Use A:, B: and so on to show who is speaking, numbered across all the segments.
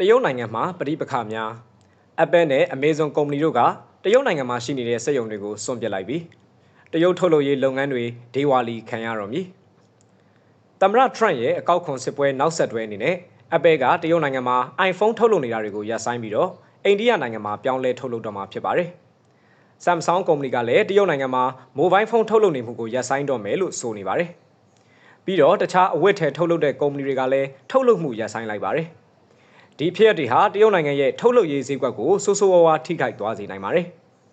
A: တရုတ်နိုင်ငံမှာပဋိပက္ခများ Apple နဲ့ Amazon ကုမ္ပဏီတို့ကတရုတ်နိုင်ငံမှာရှိနေတဲ့စက်ရုံတွေကိုစွန့်ပစ်လိုက်ပြီးတရုတ်ထုတ်လုပ်ရေးလုပ်ငန်းတွေဒေဝါလီခံရတော့မည်သမ္မတ Trump ရဲ့အကောက်ခွန်စစ်ပွဲနောက်ဆက်တွဲအနေနဲ့ Apple ကတရုတ်နိုင်ငံမှာ iPhone ထုတ်လုပ်နေတာတွေကိုရပ်ဆိုင်းပြီးတော့အိန္ဒိယနိုင်ငံမှာပြောင်းလဲထုတ်လုပ်တော့မှာဖြစ်ပါတယ်။ Samsung ကုမ္ပဏီကလည်းတရုတ်နိုင်ငံမှာ mobile phone ထုတ်လုပ်နေမှုကိုရပ်ဆိုင်းတော့မယ်လို့ဆိုနေပါတယ်။ပြီးတော့တခြားအဝတ်ထည်ထုတ်လုပ်တဲ့ကုမ္ပဏီတွေကလည်းထုတ်လုပ်မှုရပ်ဆိုင်းလိုက်ပါတယ်။ ဒီဖြစ်ရပ်တွေဟာတရုတ်နိုင်ငံရဲ့ထုတ်လုပ်ရေးဈေးကွက်ကိုဆိုးဆိုးဝါးဝါးထိခိုက်သွားစေနိုင်ပါတယ်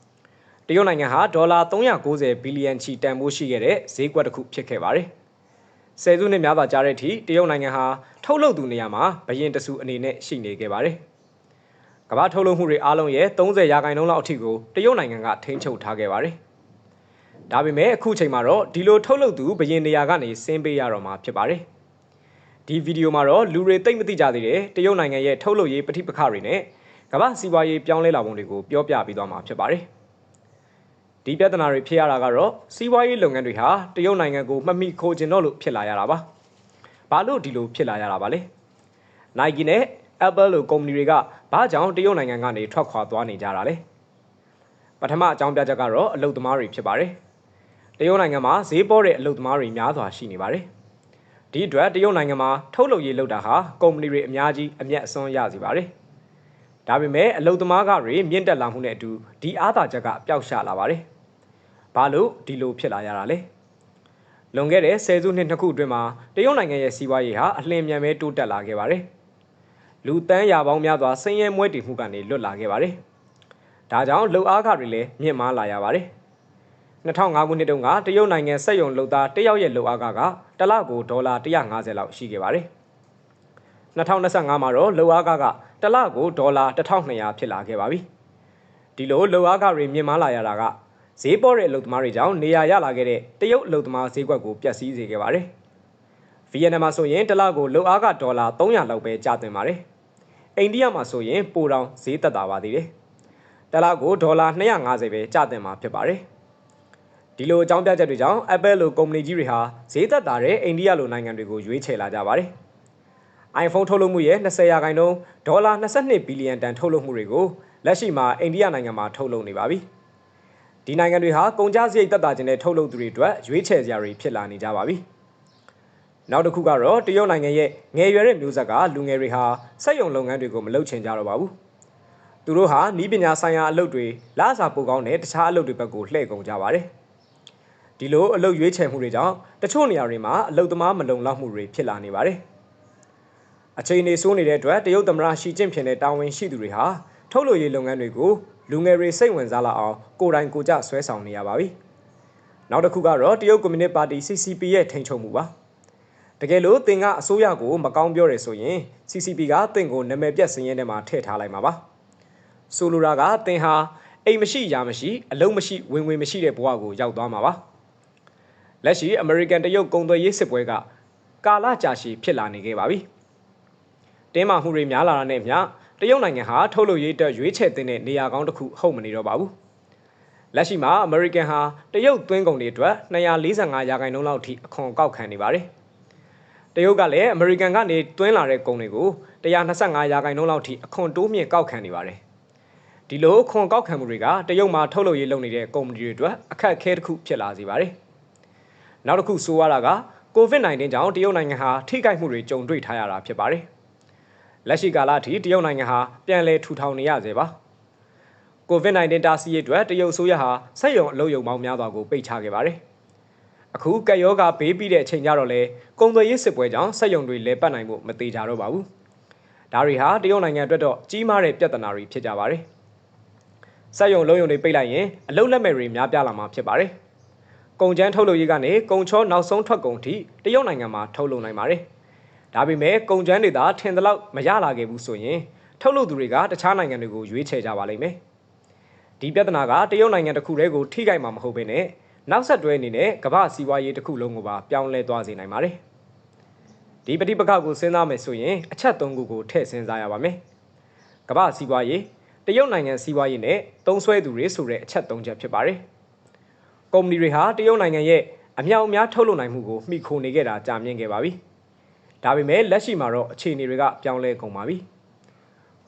A: ။တရုတ်နိုင်ငံဟာဒေါ်လာ390ဘီလီယံချီတန်ဖိုးရှိခဲ့တဲ့ဈေးကွက်တစ်ခုဖြစ်ခဲ့ပါတယ်။ဆယ်စုနှစ်များစွာကြာတဲ့အထိတရုတ်နိုင်ငံဟာထုတ်လုပ်သူနေရာမှာဘရင်တဆူအနေနဲ့ရှိနေခဲ့ပါတယ်။ကမ္ဘာထုတ်လုပ်မှုတွေအားလုံးရဲ့30ရာခိုင်နှုန်းလောက်အထိကိုတရုတ်နိုင်ငံကထိန်းချုပ်ထားခဲ့ပါတယ်။ဒါပေမဲ့အခုချိန်မှာတော့ဒီလိုထုတ်လုပ်သူဘရင်နေရာကနေဆင်းပေးရတော့မှာဖြစ်ပါတယ်။ ဒီဗီဒီယိုမှာတော့လူတွေသိမ့်မသိကြသေးတဲ့တရုတ်နိုင်ငံရဲ့ထုတ်လုပ်ရေးပဋိပက္ခတွေနဲ့ကမ္ဘာစီးပွားရေးပြောင်းလဲလာပုံတွေကိုပြောပြပေးသွားမှာဖြစ်ပါတယ်။ဒီပြဿနာတွေဖြစ်ရတာကတော့စီးပွားရေးလုပ်ငန်းတွေဟာတရုတ်နိုင်ငံကိုမှတ်မိခိုးကျင်တော့လို့ဖြစ်လာရတာပါ။ဘာလို့ဒီလိုဖြစ်လာရတာပါလဲ။ Nike နဲ့ Apple လိုကုမ္ပဏီတွေကဘာကြောင့်တရုတ်နိုင်ငံကနေထွက်ခွာသွားနေကြတာလဲပထမအကြောင်းပြချက်ကတော့အလုတ်သမားတွေဖြစ်ပါတယ်တရုတ်နိုင်ငံမှာဈေးပေါတဲ့အလုတ်သမားတွေများစွာရှိနေပါတယ် ဒီအတွက်တရုတ်နိုင်ငံမှာထုတ်လုပ်ရေးလုပ်တာဟာကုမ္ပဏီတွေအများကြီးအမျက်အစွန်းရစေပါတယ်ဒါပေမဲ့အလုတ်သမားကတွေမြင့်တက်လာမှုနဲ့အတူဒီအားသာချက်ကပျောက်ရှာလာပါတယ်ဘာလို့ဒီလိုဖြစ်လာရတာလဲလွန်ခဲ့တဲ့ဆယ်စုနှစ်နှစ်ခုအတွင်းမှာတရုတ်နိုင်ငံရဲ့စီးပွားရေးဟာအလင်းမြန်ပဲတိုးတက်လာခဲ့ပါတယ်။လူတန်းရာပေါင်းများစွာဆင်းရဲမွဲတည်မှုကနေလွတ်လာခဲ့ပါတယ်။ဒါကြောင့်လုံအားခတွေလည်းမြင့်မားလာရပါတယ်။ 2005ခုနှစ်တုန်းကတရုတ်နိုင်ငံစက်ရုံလုံသားတယောက်ရဲ့လုံအားခကတစ်လကိုဒေါ်လာ150လောက်ရှိခဲ့ပါတယ်။2025မှာတော့လုံအားခကတစ်လကိုဒေါ်လာ1200ဖြစ်လာခဲ့ပါပြီ။ဒီလိုလုံအားခတွေမြင့်မားလာရတာကဈေးပေါ်တဲ့အလုပ်သမားတွေကြောင့်နေရာရလာခဲ့တဲ့တရုတ်အလုပ်သမားဈေးကွက်ကိုပျက်စီးစေခဲ့ပါတယ်။ဗီယက်နမ်မှာဆိုရင်တစ်လကိုလုံအားခဒေါ်လာ300လောက်ပဲကျသင့်ပါတယ်။အိန္ဒိယမှာဆိုရင်ပိုတောင်ဈေးသက်သာပါသေးတယ်။တလားကိုဒေါ်လာ250ပဲကျသင့်မှာဖြစ်ပါတယ်။ ဒီလိုအကြောင်းပြချက်တွေကြောင့် Apple လိုကုမ္ပဏီကြီးတွေဟာဈေးသက်သာတဲ့အိန္ဒိယလိုနိုင်ငံတွေကိုရွေးချယ်လာကြပါတယ်။ iPhone ထုတ်လုပ်မှုရဲ့20ရာခိုင်နှုန်းဒေါ်လာ22ဘီလီယံတန်ထုတ်လုပ်မှုတွေကိုလက်ရှိမှာအိန္ဒိယနိုင်ငံမှာထုတ်လုပ်နေပါပြီ။ဒီနိုင်ငံတွေဟာကုန်ကျစရိတ်သက်သာခြင်းနဲ့ထုတ်လုပ်သူတွေအတွက်ရွေးချယ်စရာတွေဖြစ်လာနေကြပါပြီ။နောက်တစ်ခုကတော့တရုတ်နိုင်ငံရဲ့ငယ်ရွယ်တဲ့မျိုးဆက်ကလူငယ်တွေဟာစက်ရုံလုပ်ငန်းတွေကိုမလုပ်ချင်ကြတော့ပါဘူး။သူတို့ဟာဤပညာဆိုင်ရာအလုပ်တွေလစာပိုကောင်းတဲ့တခြားအလုပ်တွေဘက်ကိုလှည့်ကုန်ကြပါတယ်။ ဒီလိုအလုပ်ရွေးချယ်မှုတွေကြောင့်တချို့နေရာတွေမှာအလုပ်သမားမလုံလောက်မှုတွေဖြစ်လာနေပါတယ်။အချိန်နေဆိုးနေတဲ့အတွက်တရုတ်သမ္မတရှီကျင့်ဖျင်တဲ့တာဝန်ရှိသူတွေဟာထုတ်လုပ်ရေးလုပ်ငန်းတွေကိုလူငယ်တွေစိတ်ဝင်စားလာအောင်ကိုယ်တိုင်ကိုကြဆွဲဆောင်နေရပါပြီ။နောက်တစ်ခုကတော့တရုတ်ကွန်မြူနတီပါတီ CCP ရဲ့ထိန်းချုပ်မှုပါ။တကယ်လို့သင်ကအစိုးရကိုမကောင်းပြောတယ်ဆိုရင် CCP ကသင်ကိုနာမည်ပြတ်စင်းရဲထဲမှာထည့်ထားလိုက်မှာပါဆိုလိုတာကသင်ဟာအိမ်မရှိရာမရှိအလုံးမရှိဝင်ဝင်မရှိတဲ့ဘဝကိုရောက်သွားမှာပါ လက်ရှိ American တရုတ်ကုန်သွယ်ရေးစစ်ပွဲကကာလကြာရှည်ဖြစ်လာနေခဲ့ပါပြီတင်းမာမှုတွေများလာတာနဲ့မျှတရုတ်နိုင်ငံဟာထုတ်လုပ်ရေးအတွက်ရွေးချယ်တဲ့နေရာကောင်းတစ်ခုဟုတ်မနေတော့ပါဘူးလက်ရှိမှာ American ဟာတရုတ်သွင်းကုန်တွေအတွက်245ရာခိုင်နှုန်းလောက်ထိအခွန်ကောက်ခံနေပါတယ်။တရုတ်ကလည်းအမေရိကန်ကနေတွင်းလာတဲ့ကုန်တွေကို125ရာခိုင်နှုန်းလောက်ထိအခွန်တိုးမြင့်ကောက်ခံနေပါတယ်။ဒီလိုခွန်ကောက်ခံမှုတွေကတရုတ်မှာထုတ်လုပ်ရေးလုပ်နေတဲ့ကုမ္ပဏီတွေအတွက်အခက်အခဲတစ်ခုဖြစ်လာစေပါတယ်။ နောက်တစ်ခုဆိုရတာက COVID-19 ကြောင့်တရုတ်နိုင်ငံဟာထိခိုက်မှုတွေကြုံတွေ့ထားရတာဖြစ်ပါတယ်။လက်ရှိကာလအထိတရုတ်နိုင်ငံဟာပြန်လည်ထူထောင်နေရသေးပါ။ COVID-19 တားဆီးရေးအတွက်တရုတ်ဆိုရဟာစက်ရုံအလုပ်ရုံပေါင်းများစွာကိုပိတ်ချခဲ့ပါတယ်။အခုကက်ယောဂဘေးပြီးတဲ့အချိန်ကြတော့လေကုံသွေးရေးစစ်ပွဲကြောင့်စက်ယုံတွေလဲပတ်နိုင်မှုမသေးကြတော့ပါဘူးဒါတွေဟာတရုတ်နိုင်ငံအတွက်တော့ကြီးမားတဲ့ပြဿနာတွေဖြစ်ကြပါတယ်စက်ယုံလုံးယုံတွေပိတ်လိုက်ရင်အလုတ်လက်မဲ့တွေများပြားလာမှာဖြစ်ပါတယ် ကုန်ကျန်းထုတ်လုပ်ရေးကနေကုန်ချောနောက်ဆုံးထွက်ကုန်ထိတရုတ်နိုင်ငံမှာထုတ်လုပ်နိုင်ပါတယ်ဒါပေမဲ့ကုန်ကျန်းတွေသာထင်သလောက်မရလာခဲ့ဘူးဆိုရင်ထုတ်လုပ်သူတွေကတခြားနိုင်ငံတွေကိုရွေးချယ်ကြပါလိမ့်မယ်ဒီပြဿနာကတရုတ်နိုင်ငံတစ်ခုတည်းကိုထိခိုက်မှာမဟုတ်ဘဲနဲ့နောက်ဆက်တွဲအနေနဲ့ကမ္ဘာစီးပွားရေးတစ်ခုလုံးကိုပါပြောင်းလဲသွားစေနိုင်ပါတယ်။ဒီပဋိပက္ခကိုစဉ်းစားမယ်ဆိုရင်အချက်၃ခုကိုထည့်စဉ်းစားရပါမယ်။ကမ္ဘာစီးပွားရေးတရုတ်နိုင်ငံစီးပွားရေးနဲ့သုံးဆွဲသူတွေဆိုတဲ့အချက်၃ချက်ဖြစ်ပါတယ်။ ကုမ္ပဏီတွေဟာတရုတ်နိုင်ငံရဲ့အမြောက်အများထုတ်လုပ်နိုင်မှုကိုမှီခိုနေခဲ့တာကြာမြင့်ခဲ့ပါပြီ။ဒါပေမဲ့လက်ရှိမှာတော့အခြေအနေတွေကပြောင်းလဲကုန်ပါပြီ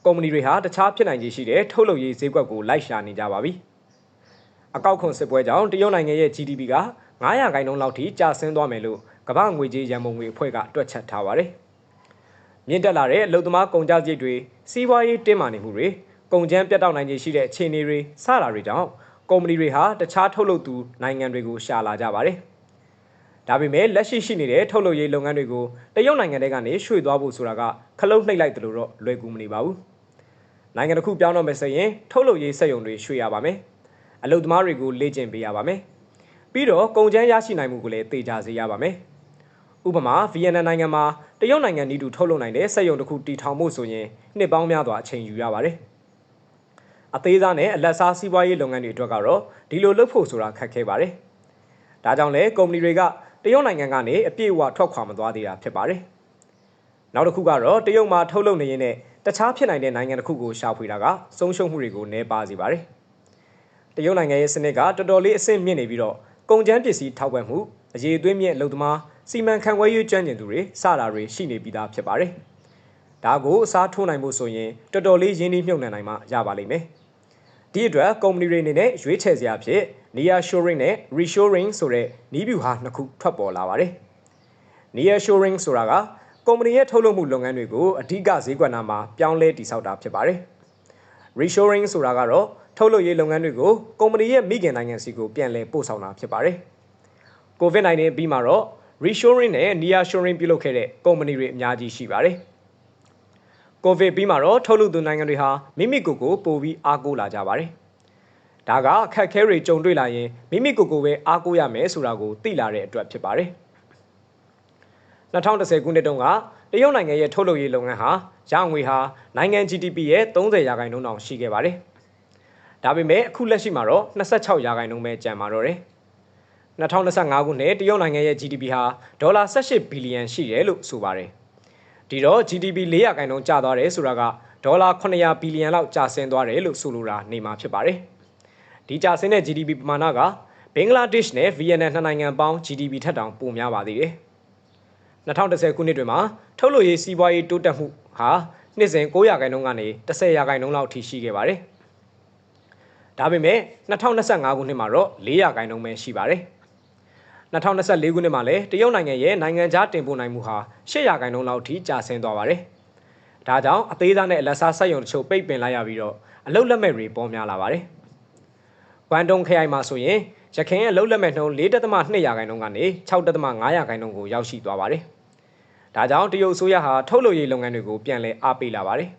A: ကုမ္ပဏီတွေဟာတခြားဖြစ်နိုင်ခြေရှိတဲ့ထုတ်လုပ်ရေးဈေးကွက်ကိုလိုက်ရှာနေကြပါပြီ။အကောက်ခွန်စစ်ပွဲကြောင့်တရုတ်နိုင်ငံရဲ့ GDP က900ခိုင်နှုန်းလောက်ထိကျဆင်းသွားမယ်လို့ကမ္ဘာငွေကြေးရန်ပုံငွေအဖွဲ့ကတွက်ချက်ထားပါတယ်။မြင့်တက်လာတဲ့အလုံသမားကုန်ကျစရိတ်တွေစီးပွားရေးတင်းမာနေမှုတွေကုန်ကျန်းပြတ်တောက်နိုင်ခြေရှိတဲ့အခြေအနေတွေစတာတွေကြောင့် ကုမ္ပဏီတွေဟာတခြားထုတ်လုပ်သူနိုင်ငံတွေကိုရှာလာကြပါတယ်။ဒါပေမဲ့လက်ရှိရှိနေတဲ့ထုတ်လုပ်ရေးလုပ်ငန်းတွေကိုတရုတ်နိုင်ငံတွေကနေရွှေ့သွားဖို့ဆိုတာကခလုတ်နှိပ်လိုက်တယ်လို့တော့လွယ်ကူမနေပါဘူး။နိုင်ငံတစ်ခုပြောင်းတော့မယ်ဆိုရင်ထုတ်လုပ်ရေးစက်ရုံတွေရွှေ့ရပါမယ်။အလုပ်သမားတွေကိုလေ့ကျင့်ပေးရပါမယ်။ပြီးတော့ကုန်ကျန်းရရှိနိုင်မှုကိုလည်းတေချာစေရပါမယ်။ဥပမာဗီယက်နမ်နိုင်ငံမှာတရုတ်နိုင်ငံဤသူထုတ်လုပ်နိုင်တဲ့စက်ရုံတစ်ခုတည်ထောင်ဖို့ဆိုရင်နှစ်ပေါင်းများစွာအချိန်ယူရပါတယ်။ အသေးစားနဲ့အလက်စားစီးပွားရေးလုပ်ငန်းတွေအတွက်ကတော့ဒီလိုလုပ်ဖို့ဆိုတာခက်ခဲပါတယ်။ဒါကြောင့်လဲကုမ္ပဏီတွေကတရုတ်နိုင်ငံကနေအပြည့်အဝထွက်ခွာမသွားသေးတာဖြစ်ပါတယ်။နောက်တစ်ခုကတော့တရုတ်မှာထုတ်လုပ်နေရင်နဲ့တခြားဖြစ်နိုင်တဲ့နိုင်ငံတစ်ခုကိုရှာဖွေတာကဆုံးရှုံးမှုတွေကိုနည်းပါစေပါတယ်။တရုတ်နိုင်ငံရဲ့စနစ်ကတော်တော်လေးအဆင့်မြင့်နေပြီးတော့ကုန်ကျန်းပစ္စည်းထောက်ပံ့မှုအရေးအသွေးမြင့်အလုပ်သမားစီမံခန့်ခွဲရေးကျွမ်းကျင်သူတွေစတာတွေရှိနေပြီးသားဖြစ်ပါတယ်။ဒါကိုအစားထိုးနိုင်ဖို့ဆိုရင်တော်တော်လေးရင်းနှီးမြှုပ်နှံနိုင်မှရပါလိမ့်မယ်။ ဒီအတွက်ကုမ္ပဏီတွေအနေနဲ့ရွေးချယ်စရာဖြစ် near shoring နဲ့ reshoring ဆိုတဲ့နည်းဗျူဟာနှစ်ခုထွက်ပေါ်လာပါတယ်။ near shoring ဆိုတာကကုမ္ပဏီရဲ့ထုတ်လုပ်မှုလုပ်ငန်းတွေကိုအဓိကဈေးကွက်နာမှာပြောင်းလဲတည်ဆောက်တာဖြစ်ပါတယ်။ reshoring ဆိုတာကတော့ထုတ်လုပ်ရေးလုပ်ငန်းတွေကိုကုမ္ပဏီရဲ့မိခင်နိုင်ငံစီကိုပြန်လည်ပို့ဆောင်တာဖြစ်ပါတယ်။ COVID-19 ပြီးမှာတော့ reshoring နဲ့ near shoring ပြုလုပ်ခဲ့တဲ့ကုမ္ပဏီတွေအများကြီးရှိပါတယ်။ ကိုဗစ်ပြီးမှတော့ထုတ်လုပ်သူနိုင်ငံတွေဟာမိမိကိုယ်ကိုပိုပြီးအားကိုးလာကြပါတယ်။ဒါကအခက်အခဲတွေကြုံတွေ့လာရင်မိမိကိုယ်ကိုပဲအားကိုးရမယ်ဆိုတာကိုသိလာတဲ့အတွက်ဖြစ်ပါတယ်။2010ခုနှစ်တုန်းကတရုတ်နိုင်ငံရဲ့ထုတ်လုပ်ရေးလုပ်ငန်းဟာရငွေဟာနိုင်ငံ GDP ရဲ့30ရာခိုင်နှုန်းတောင်ရှိခဲ့ပါတယ်။ဒါပေမဲ့အခုလက်ရှိမှာတော့26ရာခိုင်နှုန်းပဲကျန်ပါတော့တယ်။2025ခုနှစ်တရုတ်နိုင်ငံရဲ့ GDP ဟာဒေါ်လာ18ဘီလီယံရှိတယ်လို့ဆိုပါတယ်။ ဒီတော့ GDP 400ခိုင်နှုန်းကျသွားတယ်ဆိုတာကဒေါ်လာ900ဘီလီယံလောက်ကျဆင်းသွားတယ်လို့ဆိုလိုတာနေမှာဖြစ်ပါတယ်။ဒီကျဆင်းတဲ့ GDP ပမာဏကဘင်္ဂလားဒေ့ရှ်နဲ့ဗီယက်နမ်နှစ်နိုင်ငံပေါင်း GDP ထက်တောင်ပိုများပါသေးတယ်။2010ခုနှစ်တွင်မှာထုတ်လုပ်ရေးစီးပွားရေးတိုးတက်မှုဟာနှစ်စဉ်900ခိုင်နှုန်းကနေ10ရာခိုင်နှုန်းလောက်ထိရှိခဲ့ပါတယ်။ဒါပေမဲ့2025ခုနှစ်မှာတော့400ခိုင်နှုန်းပဲရှိပါတယ်။ 2024ခုနှစ်မှာလည်းတရုတ်နိုင်ငံရဲ့နိုင်ငံခြားတင်ပို့နိုင်မှုဟာ800ရာခိုင်နှုန်းလောက်ထိကျဆင်းသွားပါတယ်။ဒါကြောင့်အသေးစားနဲ့အလက်စားစက်ရုံတချို့ပိတ်ပင်လိုက်ရပြီးတော့အလုတ်လက်မဲ့တွေပေါ်များလာပါတယ်။ကွမ်တုံခရိုင်မှာဆိုရင်ရခိုင်ရဲ့အလုတ်လက်မဲ့နှုန်း4.2ရာခိုင်နှုန်းကနေ6.5ရာခိုင်နှုန်းကိုရောက်ရှိသွားပါတယ်။ဒါကြောင့်တရုတ်အစိုးရဟာထုတ်လုပ်ရေးလုပ်ငန်းတွေကိုပြန်လည်အားပေးလာပါတယ်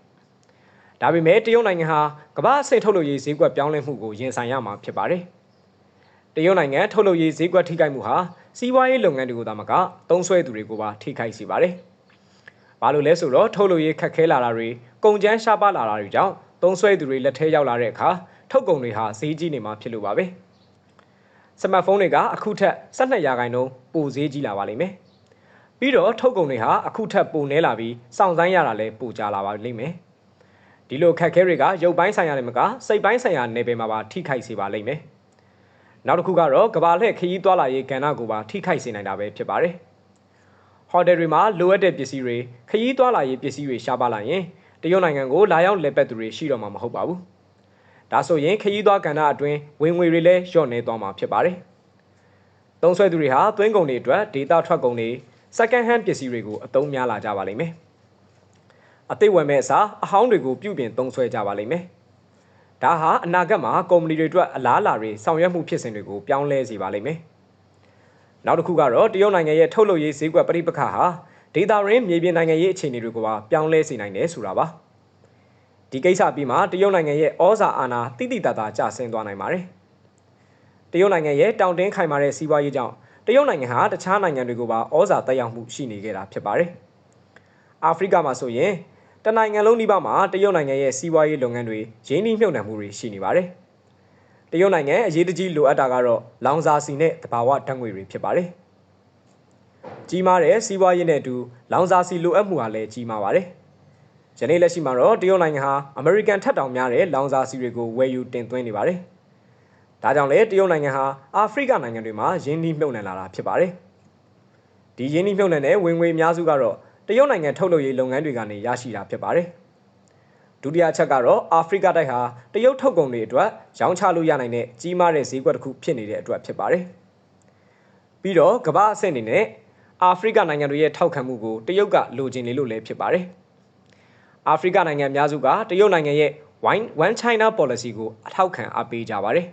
A: ။ဒါပေမဲ့တရုတ်နိုင်ငံဟာကမ္ဘာအဆင့်ထုတ်လုပ်ရေးဈေးကွက်ပြောင်းလဲမှုကိုရင်ဆိုင်ရမှာဖြစ်ပါတယ်။ တရုတ်နိုင်ငံထုတ်လုပ်ရေးဈေးကွက်ထိခိုက်မှုဟာစီးပွားရေးလုပ်ငန်းတွေကိုသာမကသုံးစွဲသူတွေကိုပါထိခိုက်စေပါတယ်။ဘာလို့လဲဆိုတော့ထုတ်လုပ်ရေးခက်ခဲလာတာတွေကုန်ကျန်းရှားပါလာတာတွေကြောင့်သုံးစွဲသူတွေလက်ထဲရောက်လာတဲ့အခါထုတ်ကုန်တွေဟာဈေးကြီးနေမှာဖြစ်လို့ပါပဲ။စမတ်ဖုန်းတွေကအခုထက်12ရာခိုင်နှုန်းပိုဈေးကြီးလာပါလိမ့်မယ်။ပြီးတော့ထုတ်ကုန်တွေဟာအခုထက်ပိုနေလာပြီးစောင့်ဆိုင်းရတာလည်းပိုကြလာပါလိမ့်မယ်။ဒီလိုခက်ခဲတွေကရုပ်ပိုင်းဆိုင်ရာတွေမကစိတ်ပိုင်းဆိုင်ရာနယ်ပယ်မှာပါထိခိုက်စေပါလိမ့်မယ်။ နောက်တစ်ခုကတော့ကဘာလှည့်ခရီးသွားလာရေးကဏ္ဍကိုပါထိခိုက်စေနိုင်တာပဲဖြစ်ပါတယ်။ဟိုတယ်တွေမှာလိုအပ်တဲ့ပစ္စည်းတွေခရီးသွားလာရေးပစ္စည်းတွေရှားပါလာရင်တရုတ်နိုင်ငံကိုလာရောက်လည်ပတ်သူတွေရှိတော့မှာမဟုတ်ပါဘူး။ဒါဆိုရင်ခရီးသွားကဏ္ဍအတွင်းဝင်ငွေတွေလည်းလျော့နေသွားမှာဖြစ်ပါတယ်။သုံးဆွဲသူတွေဟာသွင်းကုန်တွေအတွက်ဒေတာထွက်ကုန်တွေ second hand ပစ္စည်းတွေကိုအသုံးများလာကြပါလိမ့်မယ်။အသိဝယ်မဲ့အစားအဟောင်းတွေကိုပြုပြင်သုံးဆွဲကြပါလိမ့်မယ်။ ဒါဟာအနာဂတ်မှာကုမ္ပဏီတွေအတွက်အလားအလာတွေဆောင်ရွက်မှုဖြစ်စဉ်တွေကိုပြောင်းလဲစေပါလိမ့်မယ်။နောက်တစ်ခုကတော့တရုတ်နိုင်ငံရဲ့ထုတ်လုပ်ရေးဈေးကွက်ပြိပခါဟာဒေတာရင်းမြေပြင်နိုင်ငံရေးအခြေအနေတွေကိုပါပြောင်းလဲစေနိုင်တယ်ဆိုတာပါ။ဒီကိစ္စပြီးမှတရုတ်နိုင်ငံရဲ့ဩဇာအာဏာတိတိတသာကျဆင်းသွားနိုင်ပါတယ်။တရုတ်နိုင်ငံရဲ့တောင်တင်းခိုင်မာတဲ့စီးပွားရေးကြောင့်တရုတ်နိုင်ငံဟာတခြားနိုင်ငံတွေကိုပါဩဇာတက်ရောက်မှုရှိနေခဲ့တာဖြစ်ပါတယ်။အာဖရိကမှာဆိုရင် တနိုင်ငံလုံးဒီဘမှာတရုတ်နိုင်ငံရဲ့စီးပွားရေးလုပ်ငန်းတွေရင်းနှီးမြှုပ်နှံမှုတွေရှိနေပါတယ်။တရုတ်နိုင်ငံအရေးတကြီးလိုအပ်တာကတော့လောင်စာဆီနဲ့တဘာဝဓာတ်ငွေတွေဖြစ်ပါတယ်။ကြီးမားတဲ့စီးပွားရေးနဲ့အတူလောင်စာဆီလိုအပ်မှုဟာလည်းကြီးမားပါတယ်။ယနေ့လက်ရှိမှာတော့တရုတ်နိုင်ငံဟာအမေရိကန်ထက်တောင်များတဲ့လောင်စာဆီတွေကိုဝယ်ယူတင်သွင်းနေပါတယ်။ဒါကြောင့်လည်းတရုတ်နိုင်ငံဟာအာဖရိကနိုင်ငံတွေမှာရင်းနှီးမြှုပ်နှံလာတာဖြစ်ပါတယ်။ဒီရင်းနှီးမြှုပ်နှံတဲ့ဝင်ငွေအများစုကတော့ တရုတ်နိုင်ငံထုတ်လုပ်ရေးလုပ်ငန်းတွေကနေရရှိတာဖြစ်ပါတယ်။ဒဒုတိယချက်ကတော့အာဖရိကတိုက်ဟာတရုတ်ထုတ်ကုန်တွေအတွက်ရောင်းချလို့ရနိုင်တဲ့ကြီးမားတဲ့ဈေးကွက်တစ်ခုဖြစ်နေတဲ့အတွက်ဖြစ်ပါတယ်။ပြီးတော့ကမ္ဘာအဆင့်အနေနဲ့အာဖရိကနိုင်ငံတွေရဲ့ထောက်ခံမှုကိုတရုတ်ကလိုချင်နေလို့လည်းဖြစ်ပါတယ်။အာဖရိကနိုင်ငံအများစုကတရုတ်နိုင်ငံရဲ့ One One China policy ကိုအထောက်ခံအားပေးကြပါတယ်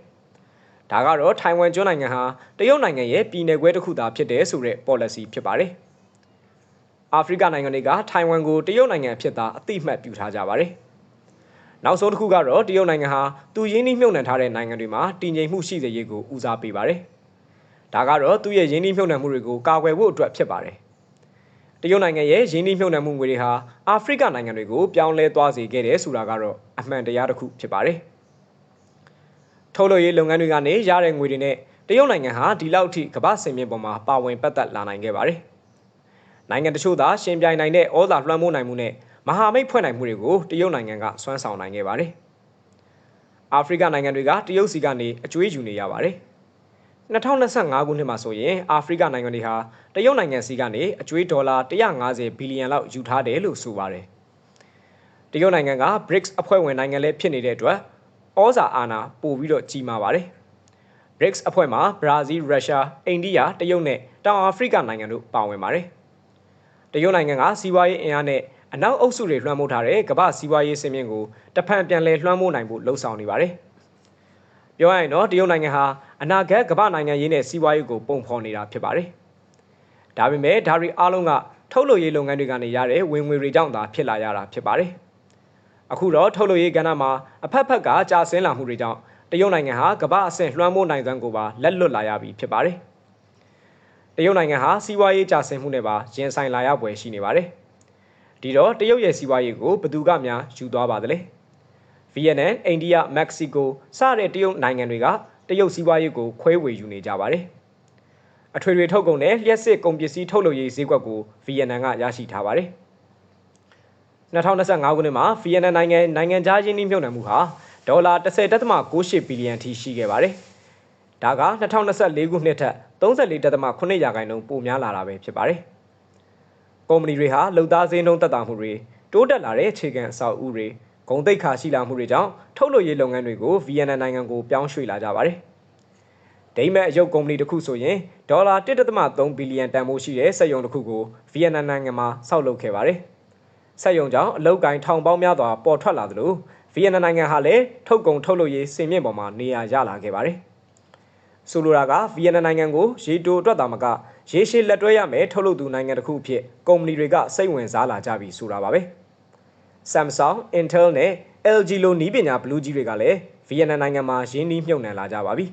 A: ။ဒါကတော့ထိုင်ဝမ်ကျွန်းနိုင်ငံဟာတရုတ်နိုင်ငံရဲ့ပြည်နယ်ခွဲတစ်ခုသာဖြစ်တယ်ဆိုတဲ့ policy ဖြစ်ပါတယ်။ အာဖရိကနိုင်ငံတွေကထိုင်ဝမ်ကိုတရုတ်နိုင်ငံဖြစ်သားအတိအမှတ်ပြုထားကြပါတယ်။နောက်ဆုံးတစ်ခုကတော့တရုတ်နိုင်ငံဟာသူရင်းနှီးမြှုပ်နှံထားတဲ့နိုင်ငံတွေမှာတည်ငြိမ်မှုရှိစေရေးကိုဦးစားပေးပါတယ်။ဒါကတော့သူ့ရဲ့ရင်းနှီးမြှုပ်နှံမှုတွေကိုကာကွယ်ဖို့အတွက်ဖြစ်ပါတယ်။တရုတ်နိုင်ငံရဲ့ရင်းနှီးမြှုပ်နှံမှုငွေတွေဟာအာဖရိကနိုင်ငံတွေကိုပြောင်းလဲသွားစေခဲ့တယ်ဆိုတာကတော့အမှန်တရားတစ်ခုဖြစ်ပါတယ်။ထုတ်လုပ်ရေးလုပ်ငန်းတွေကနေရတဲ့ငွေတွေနဲ့တရုတ်နိုင်ငံဟာဒီလောက်ထိကမ္ဘာစင်မြင့်ပေါ်မှာပါဝင်ပတ်သက်လာနိုင်ခဲ့ပါတယ်။ နိုင်ငံတချို့သာရှင်ပြိုင်နိုင်တဲ့ဩဇာလွှမ်းမိုးနိုင်မှုနဲ့မဟာမိတ်ဖွဲ့နိုင်မှုတွေကိုတရုတ်နိုင်ငံကစွမ်းဆောင်နိုင်ခဲ့ပါတယ်။အာဖရိကနိုင်ငံတွေကတရုတ်စီကနေအကျွေးယူနေရပါတယ်။2025ခုနှစ်မှာဆိုရင်အာဖရိကနိုင်ငံတွေဟာတရုတ်နိုင်ငံစီကနေအကျွေးဒေါ်လာ150ဘီလီယံလောက်ယူထားတယ်လို့ဆိုပါတယ်။တရုတ်နိုင်ငံက BRICS အဖွဲ့ဝင်နိုင်ငံလည်းဖြစ်နေတဲ့အတွက်ဩဇာအာဏာပိုပြီးတော့ကြီးမားပါတယ်။ BRICS အဖွဲ့မှာဘရာဇီး၊ရုရှား၊အိန္ဒိယ၊တရုတ်နဲ့တောင်အာဖရိကနိုင်ငံတို့ပါဝင်ပါတယ်။ တရုတ်နိုင်ငံကစီးပွားရေးအင်အားနဲ့အနောက်အုပ်စုတွေလွှမ်းမိုးထားတဲ့ကမ္ဘာစီးပွားရေးစင်မြင့်ကိုတဖန်ပြန်လည်လွှမ်းမိုးနိုင်ဖို့လှုံ့ဆော်နေပါတယ်။ပြောရရင်တော့တရုတ်နိုင်ငံဟာအနာဂတ်ကမ္ဘာနိုင်ငံရေးနဲ့စီးပွားရေးကိုပုံဖော်နေတာဖြစ်ပါတယ်။ဒါပေမဲ့ဒါရီအားလုံးကထုတ်လုပ်ရေးလုပ်ငန်းတွေကနေရတဲ့ဝင်ငွေတွေကြောင့်သာဖြစ်လာရတာဖြစ်ပါတယ်။အခုတော့ထုတ်လုပ်ရေးကဏ္ဍမှာအဖက်ဖက်ကကြာဆင်းလာမှုတွေကြောင့်တရုတ်နိုင်ငံဟာကမ္ဘာအဆင့်လွှမ်းမိုးနိုင်စွမ်းကိုပါလက်လွတ်လာရပြီဖြစ်ပါတယ်။ တရုတ်နိုင်ငံဟာစီးပွားရေးကြာဆင်းမှုနဲ့ပါရင်ဆိုင်လာရပွဲရှိနေပါတယ်။ဒီတော့တရုတ်ရဲ့စီးပွားရေးကိုဘယ်သူကများယူသွားပါသလဲ။ဗီယက်နမ်အိန္ဒိယမက္ကဆီကိုစတဲ့တရုတ်နိုင်ငံတွေကတရုတ်စီးပွားရေးကိုခွဲဝေယူနေကြပါတယ်အထွေထွေထုတ်ကုန်နဲ့လျှက်စစ်ကုန်ပစ္စည်းထုတ်လုပ်ရေးဈေးကွက်ကိုဗီယက်နမ်ကရရှိထားပါတယ်2025ခုနှစ်မှာဗီယက်နမ်နိုင်ငံနိုင်ငံခြားရင်းနှီးမြှုပ်နှံမှုဟာဒေါ်လာ10.68ဘီလီယံထိရှိခဲ့ပါတယ်ဒါက2024ခုနှစ်ထက် 34.8ရာခိုင်နှုန်းပိုများလာတာပဲဖြစ်ပါတယ်ကုမ္ပဏီတွေဟာလုံသားဈေးနှုန်းတက်တာမှုတွေတိုးတက်လာတဲ့အခြေခံအဆောက်အဦတွေဂုံတိတ်ခါရှိလာမှုတွေကြောင့်ထုတ်လုပ်ရေးလုပ်ငန်းတွေကိုဗီယက်နမ်နိုင်ငံကိုပြောင်းရွှေ့လာကြပါတယ်။ဒိမတ်အယုတ်ကုမ္ပဏီတစ်ခုဆိုရင်ဒေါ်လာ1.3ဘီလီယံတန်ဖိုးရှိတဲ့စက်ရုံတစ်ခုကိုဗီယက်နမ်နိုင်ငံမှာစောက်လုပ်ခဲ့ပါတယ်။စက်ရုံကြောင့်အလုပ်ကိုင်းထောင်ပေါင်းများစွာပေါ်ထွက်လာသလိုဗီယက်နမ်နိုင်ငံဟာလည်းထုတ်ကုန်ထုတ်လုပ်ရေးစင်မြင့်ပေါ်မှာနေရာရလာခဲ့ပါတယ်။ ဆိုလိုတာကဗီယက်နမ်နိုင်ငံကိုရေတိုအတွက်သာမကရေရှည်လက်တွဲရမယ်ထုတ်လုပ်သူနိုင်ငံတစ်ခုအဖြစ်ကုမ္ပဏီတွေကစိတ်ဝင်စားလာကြပြီဆိုတာပါပဲ။ Samsung, Intel နဲ့ LG လိုနည်းပညာဘလူးကြီးတွေကလည်းဗီယက်နမ်နိုင်ငံမှာရင်းနှီးမြှုပ်နှံလာကြပါပြီ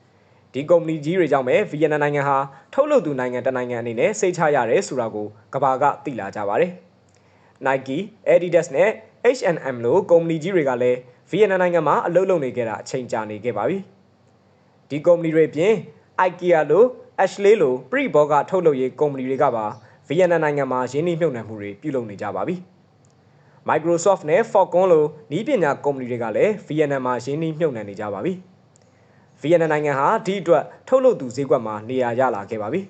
A: ။ဒီကုမ္ပဏီကြီးတွေကြောင့်ပဲဗီယက်နမ်နိုင်ငံဟာထုတ်လုပ်သူနိုင်ငံတနိုင်ငံအနေနဲ့စိတ်ချရတယ်ဆိုတာကိုကမ္ဘာကသိလာကြပါတယ်။ Nike, Adidas နဲ့ H&M လိုကုမ္ပဏီကြီးတွေကလည်းဗီယက်နမ်နိုင်ငံမှာအလုပ်လုပ်နေကြတာအချိန်ကြာနေခဲ့ပါပြီ။ ဒီကုမ္ပဏီတွေပြင် IKEA လို Ashley လို Pre-Bog ကထုတ်လုပ်ရေးကုမ္ပဏီတွေကပါဗီယက်နမ်နိုင်ငံမှာရင်းနှီးမြှုပ်နှံမှုတွေပြုလုပ်နေကြပါပြီ။ Microsoft နဲ့ Foxconn လိုနည်းပညာကုမ္ပဏီတွေကလည်းဗီယက်နမ်မှာရင်းနှီးမြှုပ်နှံနေကြပါပြီ။ဗီယက်နမ်နိုင်ငံဟာဒီအတွက်ထုတ်လုပ်သူဈေးကွက်မှာနေရာရလာခဲ့ပါပြီ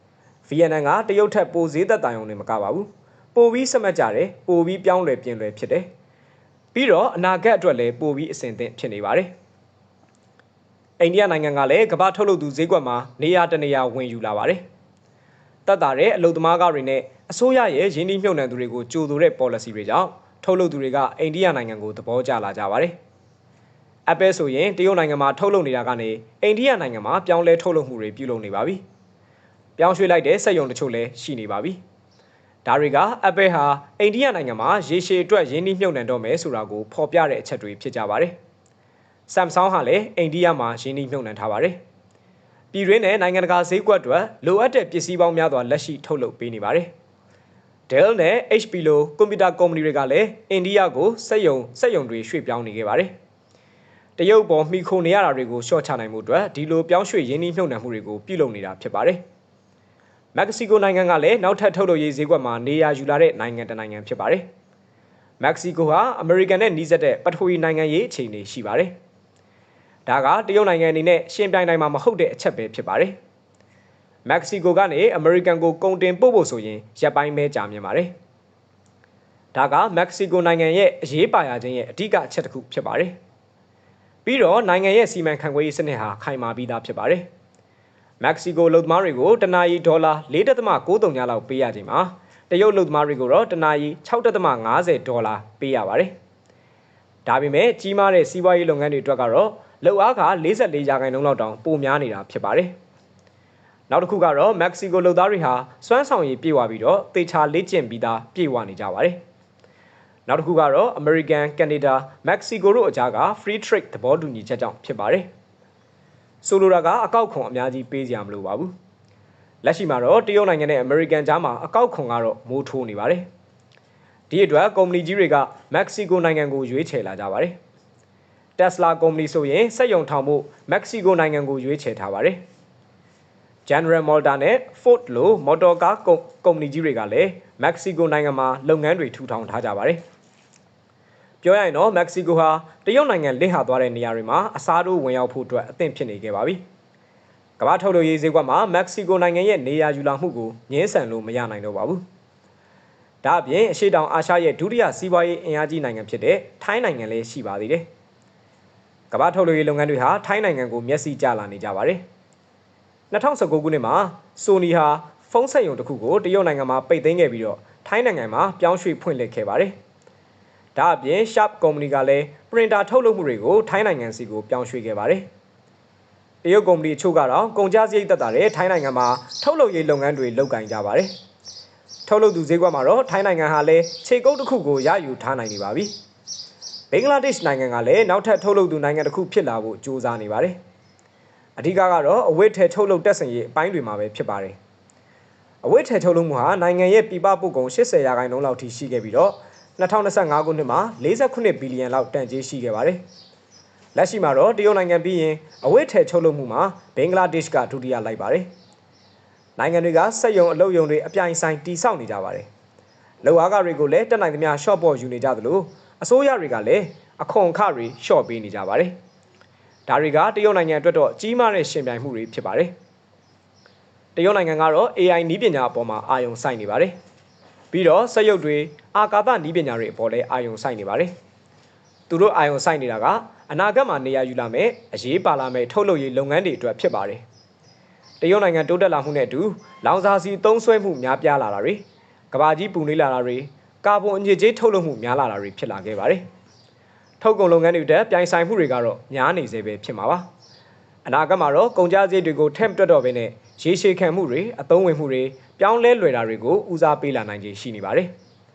A: ။ဗီယက်နမ်ကတရုတ်ထက်ပိုဈေးသက်သာရုံနဲ့မကပါဘူး။ပိုပြီးစမတ်ကြတယ်ပိုပြီးပြောင်းလဲပြင်လွယ်ဖြစ်တယ်။ပြီးတော့အနာဂတ်အတွက်လည်းပိုပြီးအဆင်သင့်ဖြစ်နေပါတယ်။ အိန္ဒိယနိုင်ငံကလည်းကမ္ဘာထုတ်လုပ်သူဈေးကွက်မှာနေရာတနေရာဝင်ယူလာပါတယ်။တတ်တာတဲ့အလုပ်သမားကတွေနဲ့အစိုးရရဲ့ရင်းနှီးမြှုပ်နှံသူတွေကိုကြိုဆိုတဲ့ policy တွေကြောင့်ထုတ်လုပ်သူတွေကအိန္ဒိယနိုင်ငံကိုသဘောကျလာကြပါတယ်။ Apple ဆိုရင်တရုတ်နိုင်ငံမှာထုတ်လုပ်နေတာကနေအိန္ဒိယနိုင်ငံမှာပြောင်းလဲထုတ်လုပ်မှုတွေပြုလုပ်နေပါပြီ။ပြောင်းရွှေ့လိုက်တဲ့စက်ရုံတချို့လည်းရှိနေပါပြီ။ဒါတွေက Apple ဟာအိန္ဒိယနိုင်ငံမှာရေရှည်အတွက်ရင်းနှီးမြှုပ်နှံတော့မယ်ဆိုတာကိုဖော်ပြတဲ့အချက်တွေဖြစ်ကြပါတယ်။ Samsung ဟာလည်းအိန္ဒိယမှာရင်းနှီးမြှုပ်နှံထားပါတယ်။ပြည်တွင်းနဲ့နိုင်ငံတကာဈေးကွက်တွေလိုအပ်တဲ့ပစ္စည်းပေါင်းများစွာလက်ရှိထုတ်လုပ်ပေးနေပါတယ်။ Dell နဲ့ HP လိုကွန်ပျူတာကုမ္ပဏီတွေကလည်းအိန္ဒိယကိုစက်ယုံစက်ယုံတွေရွှေ့ပြောင်းနေခဲ့ပါတယ်။တရုတ်ပေါ်မှီခိုနေရတာတွေကိုရှော့ချနိုင်မှုအတွက်ဒီလိုပြောင်းရွှေ့ရင်းနှီးမြှုပ်နှံမှုတွေကိုပြုလုပ်နေတာဖြစ်ပါတယ်။မက္ကဆီကိုနိုင်ငံကလည်းနောက်ထပ်ထုတ်လုပ်ရေးဈေးကွက်မှာနေရာယူလာတဲ့နိုင်ငံတစ်နိုင်ငံဖြစ်ပါတယ်။မက္ကဆီကိုဟာအမေရိကန်နဲ့နှီးစပ်တဲ့ပထဝီနိုင်ငံရေးအခြေအနေရှိပါတယ်။ ဒါကတရုတ်နိုင်ငံအနေနဲ့ရှင်ပြိုင်နိုင်မှာမဟုတ်တဲ့အချက်ပဲဖြစ်ပါတယ်။မက္ကဆီကိုကနေအမေရိကန်ကိုကုန်တင်ပို့ဖို့ဆိုရင်ရပ်ပိုင်းပဲကြာမြင်ပါတယ်ဒါကမက္ကဆီကိုနိုင်ငံရဲ့အရေးပါရခြင်းရဲ့အဓိကအချက်တစ်ခုဖြစ်ပါတယ်ပြီးတော့နိုင်ငံရဲ့စီမံခန့်ခွဲရေးစနစ်ဟာခိုင်မာပြီးသားဖြစ်ပါတယ်မက္ကဆီကိုလုံသမားတွေကိုတနာရီဒေါ်လာ4.93ညလောက်ပေးရချိန်မှာတရုတ်လုံသမားတွေကိုတော့တနာရီ6.50ဒေါ်လာပေးရပါတယ်ဒါပေမဲ့ကြီးမားတဲ့စီးပွားရေးလုပ်ငန်းတွေအတွက်ကတော့ လောက်အားက44ရာခိုင်နှုန်းလောက်တောင်ပိုများနေတာဖြစ်ပါတယ်။နောက်တစ်ခုကတော့မက္ကဆီကိုလုပ်သားတွေဟာစွမ်းဆောင်ရည်ပြေဝပြီးတော့သေချာလေ့ကျင့်ပြီးသားပြေဝနေကြပါတယ်။နောက်တစ်ခုကတော့ American, Canada, Mexico တို့အကြားက free trade သဘောတူညီချက်ကြောင့်ဖြစ်ပါတယ်။ဆိုလိုတာကအကောက်ခွန်အများကြီးပေးစရာမလိုပါဘူး။လက်ရှိမှာတော့တရုတ်နိုင်ငံနဲ့ American ကြားမှာအကောက်ခွန်ကတော့မိုးထိုးနေပါတယ်။ဒီအတွက်ကုမ္ပဏီကြီးတွေကမက္ကဆီကိုနိုင်ငံကိုရွေးချယ်လာကြပါတယ်။ Tesla ကုမ္ပဏီဆိုရင်စက်ရုံထောင်ဖို့မက္ကဆီကိုနိုင်ငံကိုရွေးချယ်ထားပါတယ်။ General Motors နဲ့ Ford လိုမော်တော်ကားကုမ္ပဏီကြီးတွေကလည်းမက္ကဆီကိုနိုင်ငံမှာလုပ်ငန်းတွေထူထောင်ထားကြပါတယ်။ပြောရရင်တော့မက္ကဆီကိုဟာတရုတ်နိုင်ငံလစ်ဟာသွားတဲ့နေရာတွေမှာအစားထိုးဝင်ရောက်ဖို့အတွက်အသင့်ဖြစ်နေခဲ့ပါပြီ။ကမ္ဘာထုတ်လုပ်ရေးဈေးကွက်မှာမက္ကဆီကိုနိုင်ငံရဲ့နေရာယူလာမှုကိုငင်းဆန်လို့မရနိုင်တော့ပါဘူး။ဒါအပြင်အရှေ့တောင်အာရှရဲ့ဒုတိယစီးပွားရေးအင်အားကြီးနိုင်ငံဖြစ်တဲ့ထိုင်းနိုင်ငံလည်းရှိပါသေးတယ်။ ကမ္ဘာထုတ်လုပ်ရေးလုပ်ငန်းတွေဟာထိုင်းနိုင်ငံကိုမျက်စိကျလာနေကြပါတယ်။2019ခုနှစ်မှာဆိုနီဟာဖုန်းဆက်ရုံတစ်ခုကိုတရုတ်နိုင်ငံမှာပိတ်သိမ်းခဲ့ပြီးတော့ထိုင်းနိုင်ငံမှာပြောင်းရွှေ့ဖွင့်လှစ်ခဲ့ပါတယ်။ဒါအပြင် Sharp ကုမ္ပဏီကလည်း printer ထုတ်လုပ်မှုတွေကိုထိုင်းနိုင်ငံစီကိုပြောင်းရွှေ့ခဲ့ပါတယ်။တရုတ်ကုမ္ပဏီအချို့ကတော့ကုန်ကျစရိတ်သက်သာတဲ့ထိုင်းနိုင်ငံမှာထုတ်လုပ်ရေးလုပ်ငန်းတွေလုပ်ကိုင်ကြပါတယ်။ထုတ်လုပ်သူဈေးကွက်မှာတော့ထိုင်းနိုင်ငံဟာလည်းခြေကုပ်တစ်ခုကိုရယူထားနိုင်နေပါပြီ။ ဘင်္ဂလားဒေ့ရှ်နိုင်ငံကလည်းနောက်ထပ်ထုတ်လုပ်သူနိုင်ငံတစ်ခုဖြစ်လာဖို့ကြိုးစားနေပါတယ်။အဓိကကတော့အဝတ်ထည်ထုတ်လုပ်တက်ဆင်ရေးအပိုင်းတွေမှာပဲဖြစ်ပါတယ်။အဝတ်ထည်ထုတ်လုပ်မှုဟာနိုင်ငံရဲ့ပြည်ပပို့ကုန်80ရာခိုင်နှုန်းလောက်ထိရှိခဲ့ပြီးတော့2025ခုနှစ်မှာ48ဘီလီယံလောက်တန်ကြေးရှိခဲ့ပါတယ်။လက်ရှိမှာတော့တရုတ်နိုင်ငံပြီးရင်အဝတ်ထည်ထုတ်လုပ်မှုမှာဘင်္ဂလားဒေ့ရှ်ကဒုတိယလိုက်ပါတယ်။နိုင်ငံတွေကစက်ယုံအလုပ်ယုံတွေအပြိုင်ဆိုင်တီဆောက်နေကြပါတယ်။လောက်အားကတွေကိုလည်းတက်နိုင်သမျှ short ပေါ်ယူနေကြသလို အစိုးရတွေကလည်းအခွန်အခတွေလျှော့ပေးနေကြပါတယ်။ဒါတွေကတရုတ်နိုင်ငံအတွက်တော့ကြီးမားတဲ့ရှင်ပြိုင်မှုတွေဖြစ်ပါတယ်။တရုတ်နိုင်ငံကတော့ AI နည်းပညာအပေါ်မှာအာရုံစိုက်နေပါတယ်။ပြီးတော့စက်ရုပ်တွေအာကာသနည်းပညာတွေအပေါ်လည်းအာရုံစိုက်နေပါတယ်။သူတို့အာရုံစိုက်နေတာကအနာဂတ်မှာနေရာယူလာမဲ့အရေးပါလာမဲ့ထုတ်လုပ်ရေးလုပ်ငန်းတွေအတွက်ဖြစ်ပါတယ်။တရုတ်နိုင်ငံတိုးတက်လာမှုနဲ့အတူလောင်စာဆီသုံးစွဲမှုများပြားလာတာတွေကဘာကြီးပူနွေးလာတာတွေ ကာဗွန်အညစ်အကြေးထုတ်လုပ်မှုများလာတာတွေဖြစ်လာခဲ့ပါတယ်။ထုတ်ကုန်လုပ်ငန်းတွေတက်ပြိုင်ဆိုင်မှုတွေကတော့များနေစေပဲဖြစ်မှာပါ။အနာဂတ်မှာတော့ကုန်ကျစရိတ်တွေကိုထက်တွက်တော့ဘဲနဲ့ရေရှည်ခံမှုတွေအသုံးဝင်မှုတွေပြောင်းလဲလွယ်တာတွေကိုဦးစားပေးလာနိုင်ခြေရှိနေပါတယ်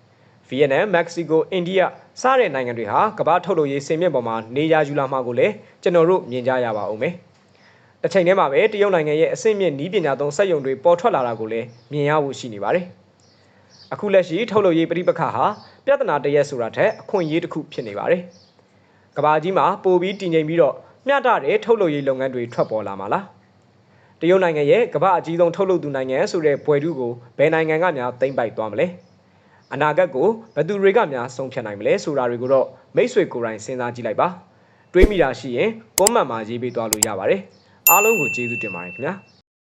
A: ။ဗီယက်နမ်၊မက္ကဆီကို၊အိန္ဒိယစတဲ့နိုင်ငံတွေဟာကမ္ဘာထုတ်လုပ်ရေးစင်မြင့်ပေါ်မှာနေရာယူလာမှကိုလည်းကျွန်တော်တို့မြင်ကြရပါဦးမယ်။တစ်ချိန်တည်းမှာပဲတရုတ်နိုင်ငံရဲ့အဆင့်မြင့်နီးပညာသုံးစက်ရုံတွေပေါ်ထွက်လာတာကိုလည်းမြင်ရဖို့ရှိနေပါတယ်။ အခုလက်ရှိထုတ်လုပ်ရေးပြိပခါဟာပြဿနာတရက်ဆိုတာထက်အခွင့်အရေးတစ်ခုဖြစ်နေပါတယ်။ကဘာကြီးမှာပိုပြီးတည်ငြိမ်ပြီးတော့မျှတတဲ့ထုတ်လုပ်ရေးလုပ်ငန်းတွေထွက်ပေါ်လာမှာလား။တရုတ်နိုင်ငံရဲ့ကမ္ဘာအကြီးဆုံးထုတ်လုပ်သူနိုင်ငံဆိုတဲ့ဘွယ်ထုကိုဘယ်နိုင်ငံကများသိမ့်ပိုက်သွားမလဲ။အနာဂတ်ကိုဘယ်သူတွေကများဆုံးဖြတ်နိုင်မလဲဆိုတာတွေကိုတော့မိတ်ဆွေကိုယ်တိုင်စဉ်းစားကြည့်လိုက်ပါ။တွေးမိတာရှိရင်ကွန်မန့်မှာရေးပေးသွားလို့ရပါတယ်။အားလုံးကိုကျေးဇူးတင်ပါတယ်ခင်ဗျာ။